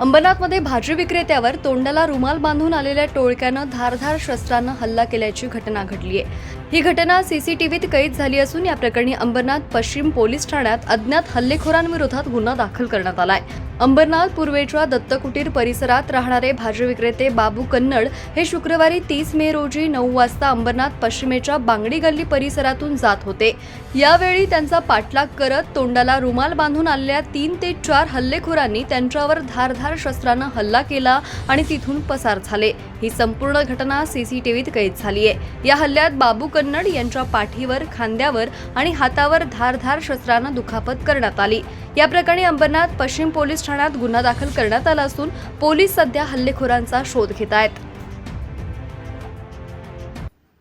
अंबरनाथमध्ये भाजी विक्रेत्यावर तोंडाला रुमाल बांधून आलेल्या टोळक्यानं धारधार शस्त्रानं हल्ला केल्याची घटना घडली आहे. ही घटना सीसीटीव्हीत कैद झाली असून या प्रकरणी अंबरनाथ पश्चिम पोलीस ठाण्यात अज्ञात हल्लेखोरांविरोधात गुन्हा दाखल करण्यात आलाय. अंबरनाथ पूर्वेच्या दत्तकुटीर परिसरात राहणारे भाजी विक्रेते बाबू कन्नड हे शुक्रवारी तीस मे रोजी नऊ वाजता अंबरनाथ पश्चिमेच्या बांगडी गल्ली परिसरातून जात होते. यावेळी त्यांचा पाठलाग करत तोंडाला रुमाल बांधून आलेल्या तीन ते चार हल्लेखोरांनी त्यांच्यावर धारधार शस्त्रानं हल्ला केला आणि तिथून पसार झाले. ही संपूर्ण घटना सीसीटीव्हीत कैद झाली आहे. या हल्ल्यात बाबू कन्नड यांच्या पाठीवर खांद्यावर आणि हातावर धारधार शस्त्रानं दुखापत करण्यात आली. या प्रकरणी अंबरनाथ पश्चिम पोलीस ठाण्यात गुन्हा दाखल करण्यात आला असून पोलीस सध्या हल्लेखोरांचा शोध घेत आहेत.